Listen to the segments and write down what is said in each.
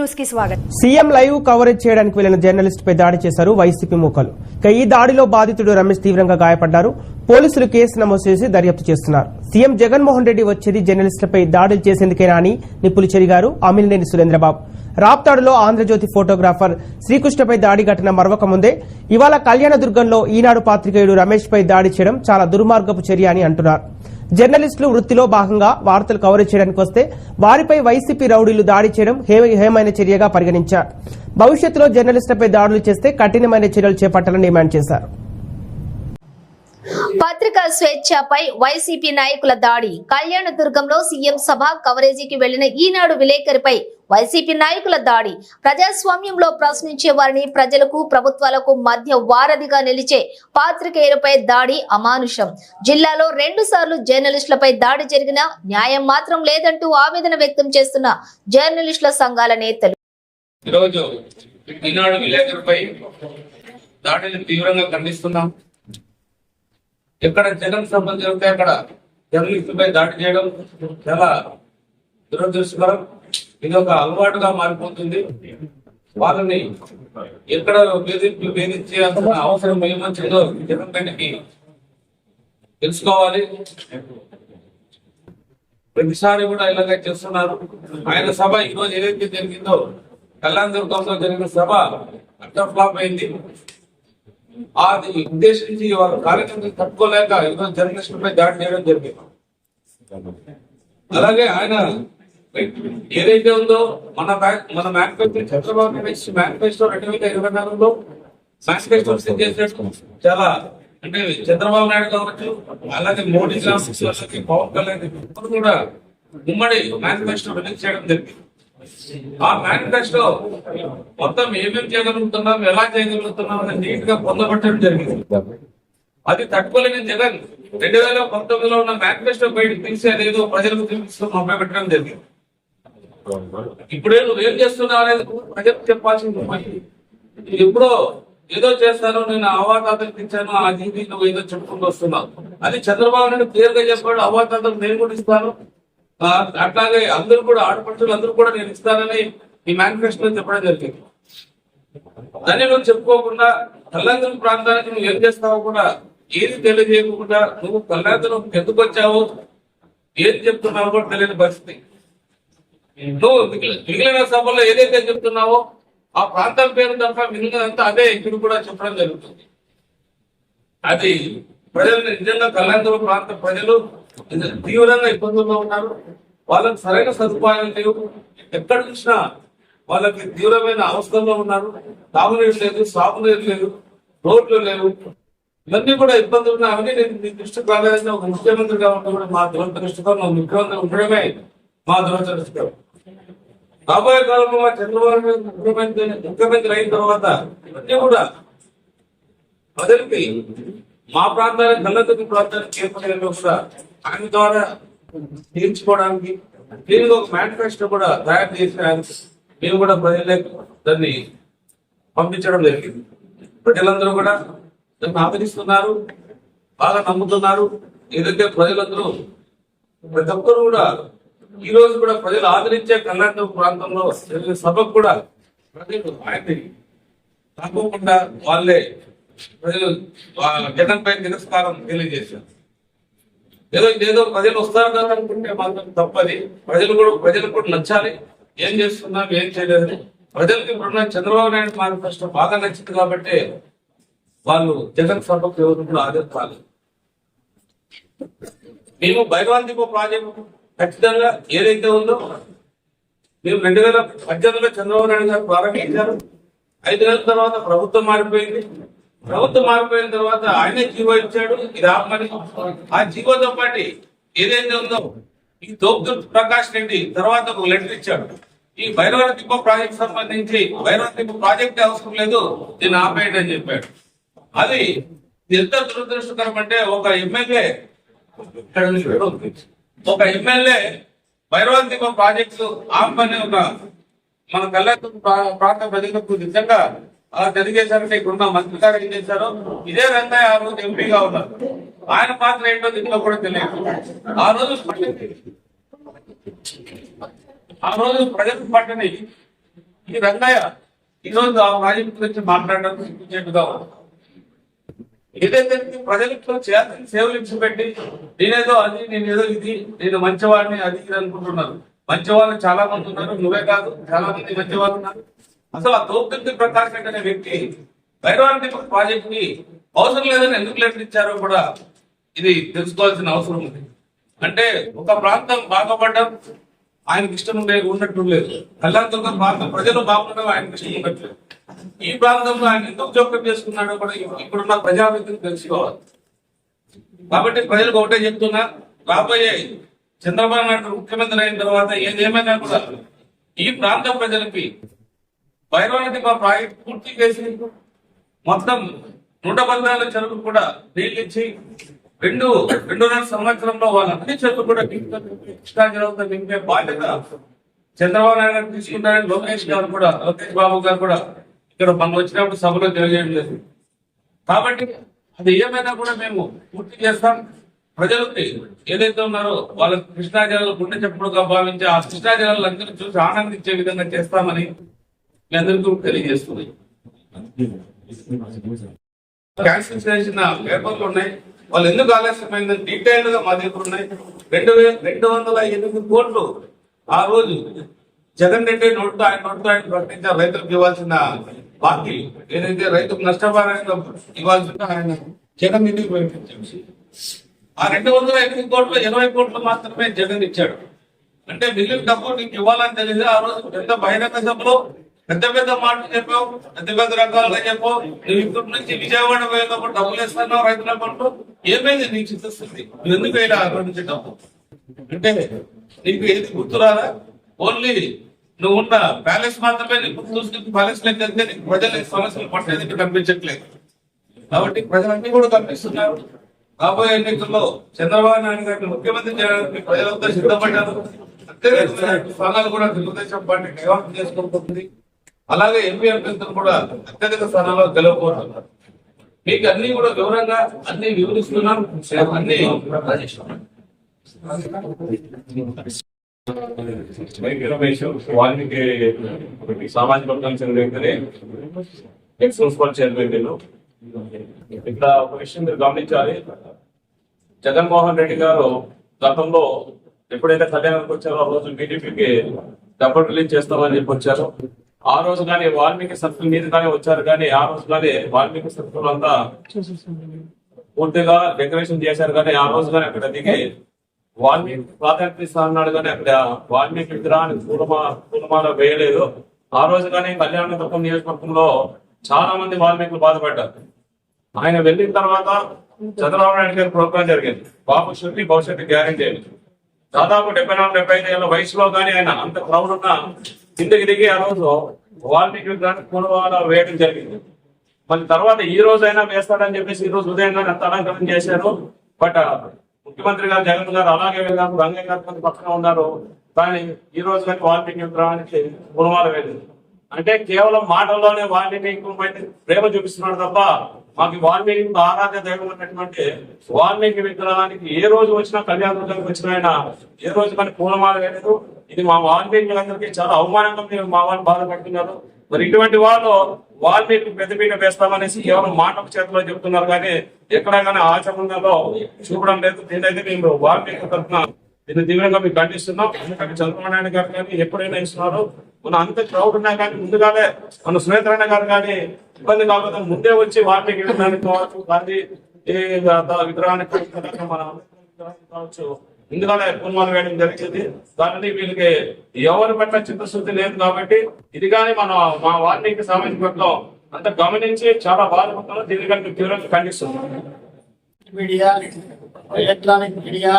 న్యూస్కి స్వాగతం. CM live coverage చేయడానికి వెళ్ళిన జర్నలిస్ట్ పై దాడి చేశారు వైసీపీ మూకలు. ఇక ఈ దాడిలో బాధితుడు రమేష్ తీవ్రంగా గాయపడ్డారు. పోలీసులు కేసు నమోదు చేసి దర్యాప్తు చేస్తున్నారు. సీఎం జగన్మోహన్ రెడ్డి వచ్చేది జర్నలిస్టులపై దాడులు చేసేందుకేనా అని నిప్పులు చెరిగారు అమిలినేని సురేంద్రబాబు. రాప్తాడులో ఆంధ్రజ్యోతి ఫోటోగ్రాఫర్ శ్రీకృష్ణపై దాడి ఘటన మరవక ముందే. ఇవాళ కళ్యాణదుర్గంలో ఈనాడు పాత్రికేయుడు రమేష్ పై దాడి చేయడం చాలా దుర్మార్గపు చర్య అని అంటున్నారు. జర్నలిస్టులు వృత్తిలో భాగంగా వార్తలు కవరేజ్ చేయడానికి వస్తే వారిపై వైసీపీ రౌడీలు దాడి చేయడం హేమైన చర్యగా పరిగణించారు. భవిష్యత్తులో జర్నలిస్టులపై దాడులు చేస్తే కఠినమైన చర్యలు చేపట్టాలని డిమాండ్ చేశారు. పత్రికా స్వేచ్ఛపై వైసీపీ నాయకుల దాడి. కళ్యాణదుర్గంలో సీఎం సభ కవరేజీకి వెళ్ళిన ఈనాడు విలేకరిపై వైసీపీ నాయకుల దాడి. ప్రజాస్వామ్యంలో ప్రశ్నించే వారిని ప్రజలకు ప్రభుత్వాలకు మధ్య వారధిగా నిలిచే పాత్రికేయులపై దాడి అమానుషం. జిల్లాలో రెండు సార్లు జర్నలిస్టులపై దాడి జరిగినా న్యాయం మాత్రం లేదంటూ ఆవేదన వ్యక్తం చేస్తున్న జర్నలిస్టుల సంఘాల నేతలు. ఈరోజు ఈనాడు దాడిని తీవ్రంగా ఖండిస్తున్నాం. ఎక్కడ జగన్ సభ అక్కడ జర్నలిస్టులపై దాడి చేయడం చాలా దురదృష్టకరం. ఇది ఒక అలవాటుగా మారిపోతుంది. వాళ్ళని ఎక్కడ వేధింపు వేధించాల్సిన అవసరం ఏమొచ్చిందో జగన్ రెడ్డికి తెలుసుకోవాలి. ప్రతిసారి కూడా ఇలాగే చేస్తున్నారు. ఆయన సభ ఈ రోజు ఏదైతే జరిగిందో కళ్యాణ్ దుర్గంలో జరిగిన సభ అట్టర్ ఫ్లాప్ అయింది. అది ఉద్దేశించి వాళ్ళ కార్యక్రమం తట్టుకోలేక ఈరోజు జర్నలిస్టులపై దాడి చేయడం జరిగింది. అలాగే ఆయన ఏదైతే ఉందో మన మన మేనిఫెస్టో చంద్రబాబు నాయుడు మేనిఫెస్టో రెండు వేల ఇరవై నాలుగులో మేనిఫెస్టో చేసినట్టు చాలా అంటే చంద్రబాబు నాయుడు కావచ్చు అలాగే మోడీ అలాగే పవన్ కళ్యాణ్ కూడా ఉమ్మడి మేనిఫెస్టో రిలీజ్ చేయడం జరిగింది. ఆ మేనిఫెస్టో మొత్తం ఏమేమి చేయగలుగుతున్నాం ఎలా చేయగలుగుతున్నాం అని నీట్గా పొందబట్టడం జరిగింది. అది తట్టుకోలేని జగన్ రెండు వేల పంతొమ్మిదిలో ఉన్న మేనిఫెస్టో బయటకు తీసి అదేదో ప్రజలకు చూపిస్తూ మొదలు పెట్టడం జరిగింది. ఇప్పుడే నువ్వు ఏం చేస్తున్నావు అనేది ప్రజలకు చెప్పాల్సింది. ఎప్పుడో ఏదో చేస్తాను నేను అవాతాతలకు ఇచ్చాను ఆ జీవి నువ్వు ఏదో చెప్పుకుంటూ వస్తున్నావు. అది చంద్రబాబు నాయుడు క్లియర్గా చెప్పాడు అవాతాతలకు నేను కూడా ఇస్తాను. అట్లాగే అందరూ కూడా ఆడపడుతులు అందరూ కూడా నేను ఇస్తానని ఈ మేనిఫెస్టో చెప్పడం జరిగింది. దాన్ని నువ్వు చెప్పుకోకుండా కళ్యాణ ప్రాంతానికి నువ్వు ఏం చేస్తావో కూడా ఏది తెలియజేయకుండా నువ్వు కళ్యాణం ఎందుకు వచ్చావు ఏది చెప్తున్నావు కూడా తెలియని పరిస్థితి. నువ్వు మిగిలిన సభలో ఏదైతే చెప్తున్నావో ఆ ప్రాంతం పేరు తప్ప మిగిలినంతా అదే ఇక్కడ కూడా చెప్పడం జరుగుతుంది. అది ప్రజలు నిజంగా కళ్యాణదుర్గ ప్రాంత ప్రజలు తీవ్రంగా ఇబ్బందుల్లో ఉన్నారు. వాళ్ళకి సరైన సదుపాయాలు లేవు. ఎక్కడ చూసినా వాళ్ళకి తీవ్రమైన అవసరంలో ఉన్నారు. తాగునీరు లేదు సాగునీరు లేదు రోడ్లు లేవు. ఇవన్నీ కూడా ఇబ్బందులు ఉన్నాయని నేను మీ దృష్టికి రాలేదని ఒక ముఖ్యమంత్రిగా ఉండడం మా దురదృష్టకరం ముఖ్యమంత్రి ఉండడమే మా దురదృష్టకరం రాబోయే కాలంలో మా చంద్రబాబు ముఖ్యమంత్రి ముఖ్యమంత్రి అయిన తర్వాత ఇవన్నీ కూడా ప్రజలకి మా ప్రాంతానికి కళ్ళతొక్కి ప్రాంతానికి ఏర్పడే కూడా ఆయన ద్వారా తీర్చుకోవడానికి దీనికి ఒక మేనిఫెస్టో కూడా తయారు చేసడానికి మేము కూడా ప్రజలకు దాన్ని పంపించడం జరిగింది. ప్రజలందరూ కూడా దాన్ని ఆదరిస్తున్నారు బాగా నమ్ముతున్నారు. ఏదైతే ప్రజలందరూ ప్రతి ఒక్కరు కూడా ఈ రోజు కూడా ప్రజలు ఆదరించే కర్ణాటక ప్రాంతంలో జరిగిన సభకు కూడా ప్రజలు ఆయన్ని తప్పకుండా వాళ్ళే ప్రజలు ఆ జగన్ పై తిరస్కారం తెలియజేశారు. ఏదో ఇదేదో ప్రజలు వస్తారు కదా అనుకుంటే మాత్రం తప్పది. ప్రజలు కూడా ప్రజలకు కూడా నచ్చాలి. ఏం చేస్తున్నాం ఏం చేయలేదు. ప్రజలకి ఇప్పుడున్న చంద్రబాబు నాయుడు మేనిఫెస్టో బాగా నచ్చింది కాబట్టి వాళ్ళు జగన్ సభకు ఎవరు కూడా ఆదరించాలి మేము భైరవాంతిపో ప్రాజెక్టు ఖచ్చితంగా ఏదైతే ఉందో మేము రెండు వేల పద్దెనిమిదిలో చంద్రబాబు నాయుడు గారు ప్రారంభించారు. ఐదు నెలల తర్వాత ప్రభుత్వం మారిపోయింది. ప్రభుత్వం మారిపోయిన తర్వాత ఆయనే జీవో ఇచ్చాడు. ఇది ఆపమని ఆ జీవోతో పాటు ఏదైతే ఉందో ఈ తోపు ప్రకాష్ రెడ్డి తర్వాత ఒక లెటర్ ఇచ్చాడు. ఈ భైరవ తిప్ప ప్రాజెక్ట్ సంబంధించి భైరవ తిప్ప ప్రాజెక్ట్ అవసరం లేదు. దీన్ని ఆపేయండి అని చెప్పాడు. అది ఎంత దురదృష్టకరం అంటే ఒక ఎమ్మెల్యే ఒక ఎమ్మెల్యే భైరవంతిమ ప్రాజెక్టు ఆపని ఒక మన కళ్ళకు ప్రాంత ప్రజలకు నిజంగా అలా జరిగేసరికి ఇక్కడున్న మంత్రి గారు ఏం చేశారు ఇదే రంగయ్య ఆ రోజు ఎంపీగా ఉన్నారు. ఆయన పాత్ర ఏంటో దీంట్లో కూడా తెలియదు. ఆ రోజు ఆ రోజు ప్రజలకు పట్టని ఈ రంగయ్య ఈ రోజు ఆ ప్రాజెక్టు గురించి మాట్లాడడానికి సిగ్గుచేటుగా ఉన్నారు ఏదైతే ప్రజలకు చేయాల్సిన సేవలు ఇచ్చిపెట్టి నేనేదో అది నేనేదో ఇది నేను మంచివాడిని అది ఇది అనుకుంటున్నారు మంచివాళ్ళు చాలా మంది ఉన్నారు నువ్వే కాదు చాలా మంది మంచివాళ్ళు ఉన్నారు. అసలు ఆ తోపుద్ది ప్రకాష్ రెడ్డి అనే వ్యక్తి భైరవానికి ప్రాజెక్ట్కి అవసరం లేదని ఎందుకు లెటర్ ఇచ్చారో కూడా ఇది తెలుసుకోవాల్సిన అవసరం ఉంది. అంటే ఒక ప్రాంతం బాగుపడడం ఆయనకి ఇష్టం ఉండే ఉన్నట్టు లేదు. కళ్యాణదుర్గం ప్రాంతం ప్రజలు బాగుండడం ఆయనకి ఇష్టం ఉండట్లేదు. ఈ ప్రాంతంలో ఆయన ఎందుకు జోక్యం చేసుకున్నాడో కూడా ఇప్పుడున్న ప్రజావేత్తలు తెలుసుకోవాలి. కాబట్టి ప్రజలకు ఒకటే చెప్తున్నా రాబోయే చంద్రబాబు నాయుడు ముఖ్యమంత్రి అయిన తర్వాత ఏదేమైనా కూడా ఈ ప్రాంత ప్రజలకి భైరవనది మా ప్రాజెక్ట్ పూర్తి చేసి మొత్తం నూట పద్నాలుగు చెరువులు కూడా నీళ్ళు ఇచ్చి రెండు రెండున్నర సంవత్సరంలో వాళ్ళ అన్ని చెరువులు కూడా నింపుతో నింపి, బాధ్యత చంద్రబాబు నాయుడు గారు తీసుకుంటారని లోకేష్ గారు కూడా లోకేష్ బాబు గారు కూడా ఇక్కడ మనం వచ్చినప్పుడు సభలో తెలియజేయడం లేదు. కాబట్టి అది ఏమైనా కూడా మేము పూర్తి చేస్తాం. ప్రజలకి ఏదైతే ఉన్నారో వాళ్ళ కృష్ణా జలాలు గుండె చెప్పుడుగా భావించి ఆ కృష్ణా జలాలు అందరూ చూసి ఆనందించే విధంగా చేస్తామని మీ అందరికీ తెలియజేస్తుంది క్యాన్సిల్ చేసిన పేపర్లు ఉన్నాయి. వాళ్ళు ఎందుకు ఆలస్యమైందని డీటెయిల్డ్గా మా దగ్గర ఉన్నాయి. రెండు వేల రెండు వందల ఎనిమిది కోట్లు ఆ రోజు జగన్ రెడ్డి నోట్తో ఆయన నోట్తో ఆయన ప్రకటించారు రైతులకు ఇవ్వాల్సిన బాకీ. ఏదైతే రైతుకు నష్టపరంగా ఇవ్వాల్సిన ఆయన జగన్ ఇంటికి ప్రకటించారు ఆ రెండు వందల ఎనిమిది కోట్లు ఇరవై కోట్లు మాత్రమే జగన్ ఇచ్చాడు. అంటే మిగిలిన డబ్బు నీకు ఇవ్వాలని తెలియదు. ఆ రోజు పెద్ద బహిరంగ సభలో పెద్ద పెద్ద మాటలు చెప్పావు? పెద్ద పెద్ద రకాలుగా చెప్పావు? నువ్వు ఇక్కడి నుంచి విజయవాడ పోయేటప్పుడు డబ్బులు ఇస్తున్నావు రైతుల పంటలు ఏమైంది నీకు చిత్తస్తుంది నువ్వు ఎందుకు వేయాలి అక్కడి నుంచి డబ్బు? అంటే నీకు ఏది గుర్తురాదా? ఓన్లీ నువ్వు ఉన్న ప్యాలెస్ మాత్రమే నీకు గుర్తు లెక్క వెళ్తే నీకు ప్రజల సమస్యలు పట్టేది నీకు కనిపించట్లేదు. కాబట్టి ప్రజలన్నీ కూడా కనిపిస్తున్నారు. రాబోయే ఎన్నికల్లో చంద్రబాబు నాయుడు గారిని ముఖ్యమంత్రి చేయడానికి ప్రజలంతా సిద్ధపడ్డారు. అత్యధిక స్థానాలు కూడా తెలుగుదేశం పార్టీ కైవసం చేసుకుంటుంది. అలాగే ఎంపీ అభ్యర్థులు కూడా అత్యధిక స్థానాల్లో గెలవబోతున్నారు. మీకు అన్ని కూడా వివరంగా అన్ని వివరిస్తున్నాం అన్ని వాల్మీకి సామాజిక వర్గానికి చెందిన వ్యక్తిని ఎక్స్ మున్సిపల్ చైర్మన్ నేను. ఇక్కడ ఒక విషయం మీరు గమనించాలి. జగన్మోహన్ రెడ్డి గారు గతంలో ఎప్పుడైతే కళ్యాణానికి వచ్చారో ఆ రోజు బీజేపీకి డబ్బులు రిలీజ్ చేస్తామని చెప్పి వచ్చారు ఆ రోజు కానీ వాల్మీకి సర్కిల్ మీద కానీ వచ్చారు కానీ ఆ రోజు కానీ వాల్మీకి సర్కిల్ అంతా పూర్తిగా డెకరేషన్ చేశారు కానీ ఆ రోజు కానీ అక్కడ దిగి వాల్మీకి ప్రాధాన్యత అన్నాడు కానీ అక్కడ వాల్మీకి విగ్రహాన్ని పూలమా పూలమాల వేయలేదు. ఆ రోజు కానీ కళ్యాణ దుర్గం నియోజకవర్గంలో చాలా మంది వాల్మీకులు బాధపడ్డారు. ఆయన వెళ్ళిన తర్వాత చంద్రబాబు నాయుడు గారి ప్రోగ్రాం జరిగింది. బాబు శుద్ధి భవిష్యత్తు గ్యారెంటీ దాదాపు డెబ్బై నాలుగు డెబ్బై ఐదు ఏళ్ళ వయసులో కానీ ఆయన అంత క్రౌడ్ ఉన్న కిందకి దిగి ఆ రోజు వాల్మీకి విగ్రహానికి వేయడం జరిగింది. మళ్ళీ తర్వాత ఈ రోజు అయినా వేస్తాడని చెప్పేసి ఈ రోజు ఉదయం కానీ అంత అలంకరణ చేశారు. బట్ ముఖ్యమంత్రి గారు జగన్ గారు అలాగే వెళ్ళారు. రంగయ్య గారు కొంత పక్కన ఉన్నారు. కానీ ఈ రోజు కానీ వాల్మీకి విగ్రహానికి పునమాల వేయలేదు. అంటే కేవలం మాటల్లోనే వాల్మీకి ప్రేమ చూపిస్తున్నాడు తప్ప మాకు వాల్మీకి ఆరాధ్య దైవం ఉన్నటువంటి వాల్మీకి విగ్రహానికి ఏ రోజు వచ్చినా కళ్యాణదుర్గానికి వచ్చిన ఆయన ఏ రోజు కానీ పూలమాల వేయలేదు. ఇది మా వాల్మీకి చాలా అవమానంగా మేము మా వాళ్ళు బాధపడుతున్నారు మరి ఇటువంటి వాళ్ళు వాల్మీకి పెద్దపీట వేస్తామనేసి కేవలం మాటల చేతిలో చెబుతున్నారు కానీ ఎక్కడ కానీ ఆచరణలో చూపడం లేదు. దీనైతే మేము వాల్మీకి తరఫున దీన్ని తీవ్రంగా మీకు ఖండిస్తున్నాం. కానీ చంద్రబాబు గారు కానీ ఎప్పుడైనా ఇస్తున్నారు మన అంత క్రౌడ్ ఉన్నా కానీ ముందుగానే మన సునేత్రణ గారు కానీ ఇబ్బంది కాకుండా ముందే వచ్చి వారికి కావచ్చు గాంధీ విగ్రహానికి మన కావచ్చు. ముందుగానే పూర్మాలు వేయడం జరిగింది. దానిని వీళ్ళకి ఎవరి పట్ల చిత్తశుద్ధి లేదు కాబట్టి ఇది కానీ మన మా వారికి సామాజిక వర్గం అంత గమనించి చాలా బాధపడుతున్నాం దీనికంటే తీవ్రంగా ఖండిస్తున్నాం. Media electronic media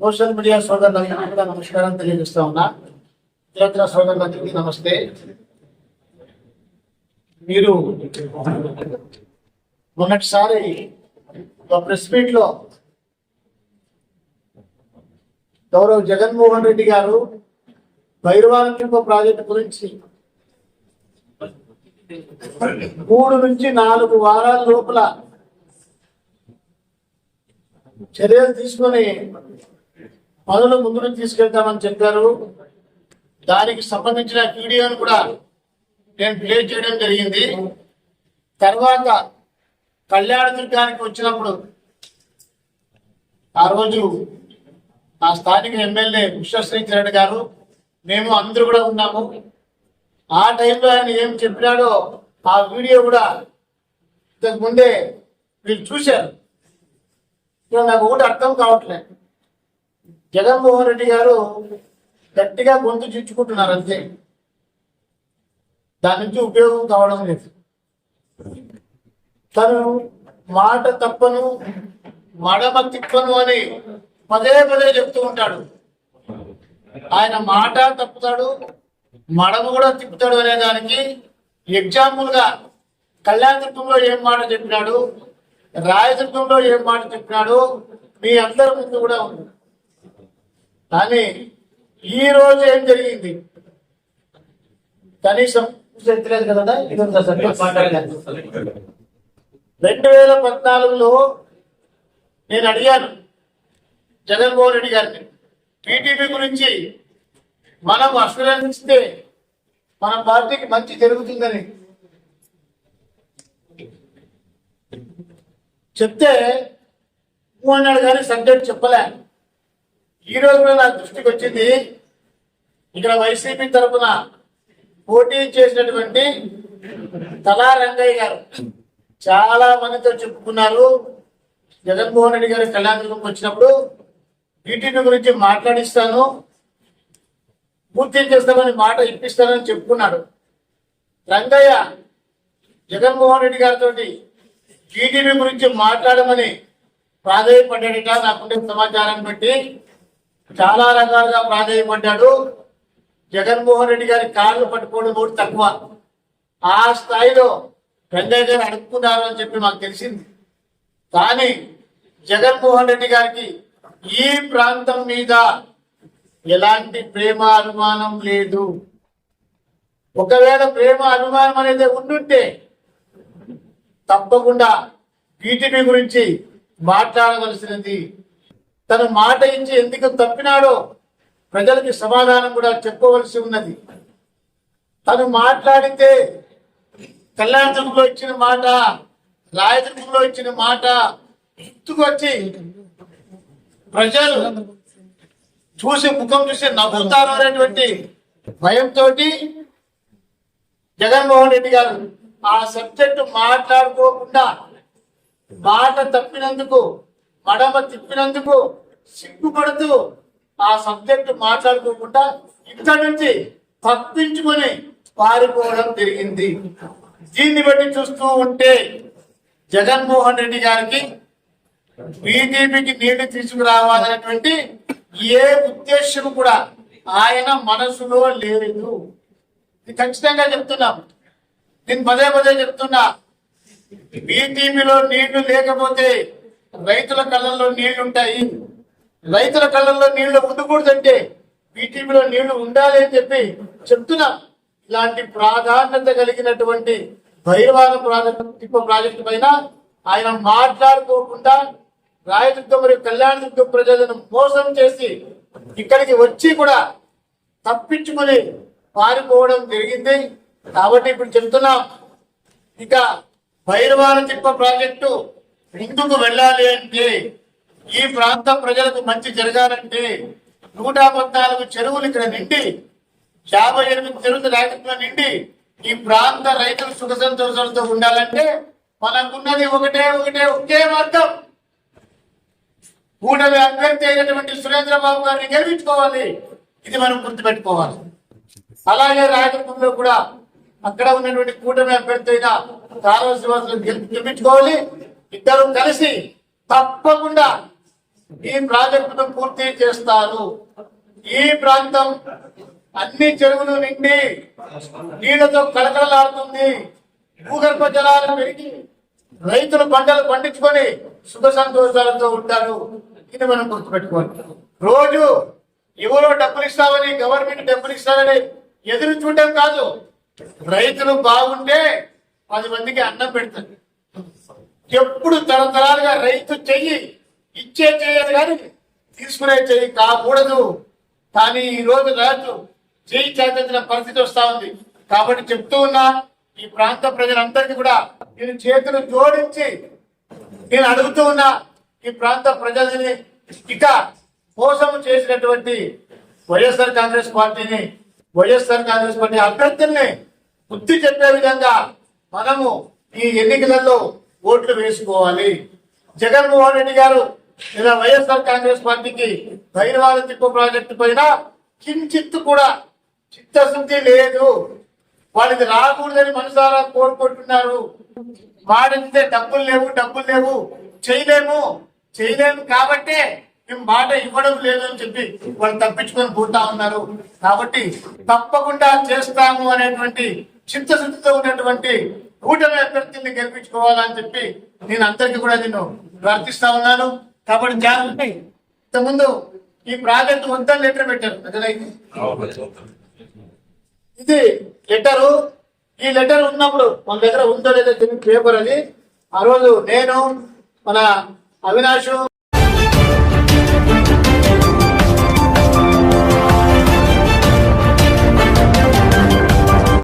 social media సోదరులందరికీ కూడా నమస్కారం తెలియజేస్తా ఉన్నా. ఇతర సోదరులందరికీ నమస్తే. మీరు మొన్నటిసారి ఒక ప్రెస్ మీట్లో గౌరవ్ జగన్మోహన్ రెడ్డి గారు భైరవానంద ప్రాజెక్టు గురించి మూడు నుంచి నాలుగు వారాల లోపల చర్యలు తీసుకొని పనులు ముందుకు తీసుకెళ్తామని చెప్పారు. దానికి సంబంధించిన వీడియోను కూడా నేను ప్లే చేయడం జరిగింది. తర్వాత కళ్యాణ దుర్గానికి వచ్చినప్పుడు ఆ రోజు ఆ స్థానిక ఎమ్మెల్యే విశ్వశ్రీచరణ్ గారు మేము అందరూ కూడా ఉన్నాము. ఆ టైంలో ఆయన ఏం చెప్పినాడో ఆ వీడియో కూడా ఇంతకు ముందే మీరు చూశారు. ఇక నాకు ఒకటి అర్థం కావట్లేదు జగన్మోహన్ రెడ్డి గారు గట్టిగా గొంతు చుచ్చుకుంటున్నారు అంతే. దాని నుంచి ఉపయోగం కావడం లేదు. తను మాట తప్పను మడమ తిప్పను అని పదే పదే చెప్తూ ఉంటాడు. ఆయన మాట తప్పుతాడు మడమ కూడా తిప్పుతాడు అనే దానికి ఎగ్జాంపుల్గా కళ్యాణదుర్గంలో ఏం మాట చెప్పినాడు? రాయదుర్గంలో ఏం మాట చెప్పినాడు? మీ అందరి ముందు కూడా ఉంది. కానీ ఈ రోజు ఏం జరిగింది? కనీసం తెలియదు కదా. రెండు వేల పద్నాలుగులో నేను అడిగాను జగన్మోహన్ రెడ్డి గారిని. టీడీపీ గురించి మనం ఇస్తే మన పార్టీకి మంచి జరుగుతుందని చెప్తే ఊ అన్నాడు కానీ సబ్జెక్ట్ చెప్పలే. ఈరోజు కూడా నా దృష్టికి వచ్చింది ఇక్కడ వైసీపీ తరఫున పోటీ చేసినటువంటి తలా రంగయ్య గారు. చాలా మందితో చెప్పుకున్నారు. జగన్మోహన్ రెడ్డి గారి కళ్యాణదుర్గంకి వచ్చినప్పుడు వీటిని గురించి మాట్లాడిస్తాను పూర్తి చేస్తామని మాట ఇప్పిస్తానని చెప్పుకున్నాడు. రంగయ్య జగన్మోహన్ రెడ్డి గారితో టీడీపీ గురించి మాట్లాడమని ప్రాధాయపడ్డాడట నాకుండే సమాచారాన్ని బట్టి చాలా రకాలుగా ప్రాధాయపడ్డాడు. జగన్మోహన్ రెడ్డి గారి కాళ్ళు పట్టుకోవడం కూడా తక్కువ. ఆ స్థాయిలో రంగయ్య గారు అడుక్కున్నారు అని చెప్పి మాకు తెలిసింది. కానీ జగన్మోహన్ రెడ్డి గారికి ఈ ప్రాంతం మీద ఎలాంటి ప్రేమ అనుమానం లేదు. ఒకవేళ ప్రేమ అనుమానం అనేది ఉండుంటే తప్పకుండా టీటీపీ గురించి మాట్లాడవలసినది. తన మాట ఇచ్చి ఎందుకు తప్పినాడో ప్రజలకి సమాధానం కూడా చెప్పవలసి ఉన్నది. తను మాట్లాడితే కళ్యాణదుర్గంలో ఇచ్చిన మాట రాయదుర్గంలో ఇచ్చిన మాట గుర్తుకొచ్చి ప్రజలు చూసి ముఖం చూసి నవ్వుతారు అనేటువంటి భయంతో జగన్మోహన్ రెడ్డి గారు ఆ సబ్జెక్టు మాట్లాడుకోకుండా బాట తప్పినందుకు మడమ తిప్పినందుకు సిగ్గుపడుతూ ఆ సబ్జెక్టు మాట్లాడుకోకుండా ఇంత నుంచి తప్పించుకొని పారిపోవడం జరిగింది. దీన్ని బట్టి చూస్తూ ఉంటే జగన్మోహన్ రెడ్డి గారికి బీజేపీకి నీళ్ళు తీసుకురావాలనేటువంటి ఏ ఉద్దేశం కూడా ఆయన మనసులో లేదు. ఇది ఖచ్చితంగా చెప్తున్నాం. నేను పదే పదే చెప్తున్నా. బీజేపీలో నీళ్ళు లేకపోతే రైతుల కళ్ళల్లో నీళ్ళు ఉంటాయి. రైతుల కళ్ళల్లో నీళ్ళు ఉండకూడదంటే బీటీపీలో నీళ్ళు ఉండాలి అని చెప్పి చెప్తున్నా. ఇలాంటి ప్రాధాన్యత కలిగినటువంటి భైరవాద ప్రాజెక్టు ప్రాజెక్టు పైన ఆయన మాట్లాడుకోకుండా రాయదుర్గం మరియు కళ్యాణదుర్గం ప్రజలను మోసం చేసి ఇక్కడికి వచ్చి కూడా తప్పించుకొని పారిపోవడం జరిగింది. కాబట్టి ఇప్పుడు చెప్తున్నాం. ఇక భైరవాన తిప్ప ప్రాజెక్టు ముందుకు వెళ్ళాలి అంటే ఈ ప్రాంత ప్రజలకు మంచి జరగాలంటే నూట పద్నాలుగు చెరువులు ఇక్కడ నిండి యాభై ఎనిమిది చెరువులు రాజకీయ నిండి ఈ ప్రాంత రైతులు సుఖ సంతోషాలతో ఉండాలంటే మనకున్నది ఒకటే ఒకటే ఒకే మార్గం. కూటమి అభ్యర్థి అయినటువంటి సురేంద్రబాబు గారిని గెలిపించుకోవాలి. ఇది మనం గుర్తుపెట్టుకోవాలి. అలాగే రాయదుర్గంలో కూడా అక్కడ ఉన్నటువంటి కూటమి అభ్యర్థి అయిన కాలువ శ్రీవాసులు గెలిపించుకోవాలి. ఇద్దరు కలిసి తప్పకుండా ఈ ప్రాజెక్టును పూర్తి చేస్తారు. ఈ ప్రాంతం అన్ని చెరువులు నిండి నీళ్ళతో కలకలలాడుతుంది భూగర్భ జలాలు పెరిగి రైతులు పంటలు పండించుకొని సుఖ సంతోషాలతో ఉంటారు. ఇది మనం గుర్తుపెట్టుకోవాలి. రోజు ఎవరో డబ్బులు ఇస్తామని గవర్నమెంట్ డబ్బులు ఇస్తామని ఎదురు చూడడం కాదు. రైతులు బాగుంటే పది మందికి అన్నం పెడతాడు ఎప్పుడు తరతరాలుగా రైతు చెయ్యి ఇచ్చే చెయ్యాలి కానీ తీసుకునే చెయ్యి కాకూడదు. కానీ ఈ రోజు రాజు చేయి చేతుల పరిస్థితి వస్తా ఉంది. కాబట్టి చెప్తూ ఉన్నా ఈ ప్రాంత ప్రజలందరికీ కూడా నేను చేతులు జోడించి నేను అడుగుతూ ఉన్నా ఈ ప్రాంత ప్రజలని ఇక మోసం చేసినటువంటి వైఎస్ఆర్ కాంగ్రెస్ పార్టీని వైఎస్ఆర్ కాంగ్రెస్ పార్టీ అభ్యర్థుల్ని బుద్ధి చెప్పే విధంగా మనము ఈ ఎన్నికలలో ఓట్లు వేసుకోవాలి. జగన్మోహన్ రెడ్డి గారు ఇలా వైఎస్ఆర్ కాంగ్రెస్ పార్టీకి భైరవాల తిప్పు ప్రాజెక్టు పైన కించిత్తు కూడా చిత్తశుద్ధి లేదు. వాళ్ళకి రాకూడదని మనసారా కోరుకుంటున్నారు. మాడితే డబ్బులు లేవు డబ్బులు లేవు. చేయలేము చేయలేము కాబట్టే మేము మాట ఇవ్వడం లేదు అని చెప్పి వాళ్ళు తప్పించుకొని పోతా ఉన్నారు. కాబట్టి తప్పకుండా చేస్తాము అనేటువంటి చిత్తశుద్ధితో ఉన్నటువంటి కూటమి అభ్యర్థిని గెలిపించుకోవాలని చెప్పి నేను అందరికీ కూడా నేను ప్రార్థిస్తా ఉన్నాను. కాబట్టి జాగ్రత్త. ఇంతకుముందు ఈ ప్రాజెక్ట్ వద్దని లెటర్ పెట్టారు. ఇది లెటరు. ఈ లెటర్ ఉన్నప్పుడు మన దగ్గర ఉందో లేదో పేపర్ అది. ఆ రోజు నేను మన అవినాష్